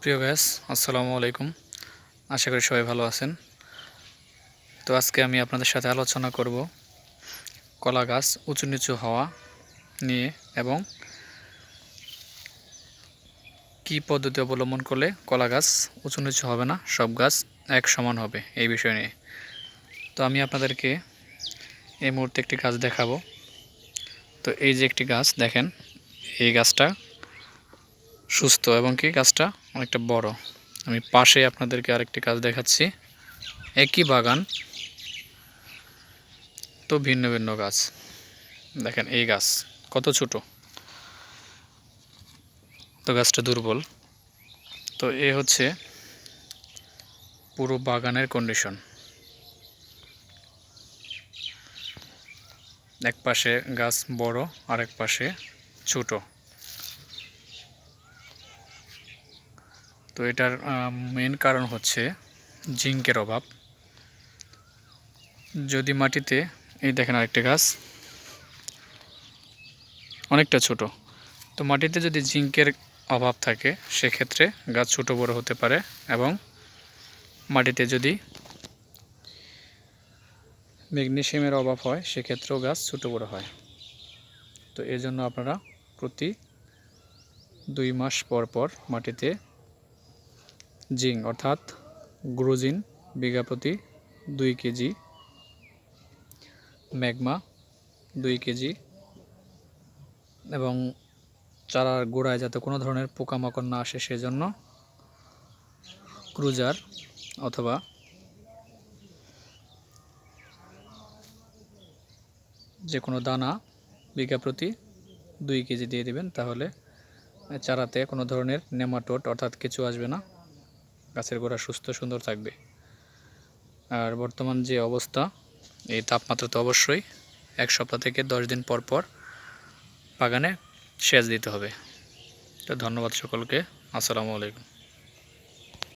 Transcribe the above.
প্রিয় গ্যাস আসসালামু আলাইকুম। আশা করি সবাই ভালো আছেন। তো আজকে আমি আপনাদের সাথে আলোচনা করব কলা গাছ উঁচু নিচু হওয়া নিয়ে এবং কি পদ্ধতি অবলম্বন করলে কলা গাছ উঁচু নিচু হবে না, সব গাছ এক সমান হবে এই বিষয় নিয়ে। তো আমি আপনাদেরকে এই মুহূর্তে একটি গাছ দেখাবো। তো এই যে একটি গাছ, দেখেন, এই গাছটা সুস্থ এবং কি গাছটা অনেকটা বড়। আমি পাশে আপনাদেরকে আরেকটি গাছ দেখাচ্ছি। একই বাগান, তো ভিন্ন ভিন্ন গাছ। দেখেন এই গাছ কত ছোট। তো গাছটা দুর্বল। তো এ হচ্ছে পুরো বাগানের কন্ডিশন এক পাশে গাছ বড়, আরেক পাশে ছোট। তো এটার মেন কারণ হচ্ছে জিঙ্কের অভাব। যদি মাটিতে, এই দেখেন আরেকটা গাছ, অনেকটা ছোট। তো মাটিতে যদি জিঙ্কের অভাব থাকে, সেক্ষেত্রে গাছ ছোট বড় হতে পারে এবং মাটিতে যদি ম্যাগনেশিয়ামের অভাব হয়, সেক্ষেত্রেও গাছ ছোট বড় হয়। তো এই জন্য আপনারা প্রতি দুই মাস পর পর মাটিতে জিঙ্ক অর্থাৎ গ্রোজিন বিঘা প্রতি দুই কেজি, ম্যাগমা দুই কেজি এবং চারার গোড়ায় যাতে কোনো ধরনের পোকামাকড় না আসে সেজন্য ক্রুজার অথবা যে কোনো দানা বিঘা প্রতি দুই কেজি দিয়ে দিবেন, তাহলে চারাতে কোনো ধরনের নেমাটোড অর্থাৎ কিছু আসবে না। গাছের গোড়া সুস্থ, সুন্দর থাকবে। আর বর্তমান যে অবস্থা, এই তাপমাত্রা তো অবশ্যই এক সপ্তাহ থেকে দশ দিন পর পর বাগানে সেচ দিতে হবে। তো ধন্যবাদ সকলকে। আসসালামু আলাইকুম।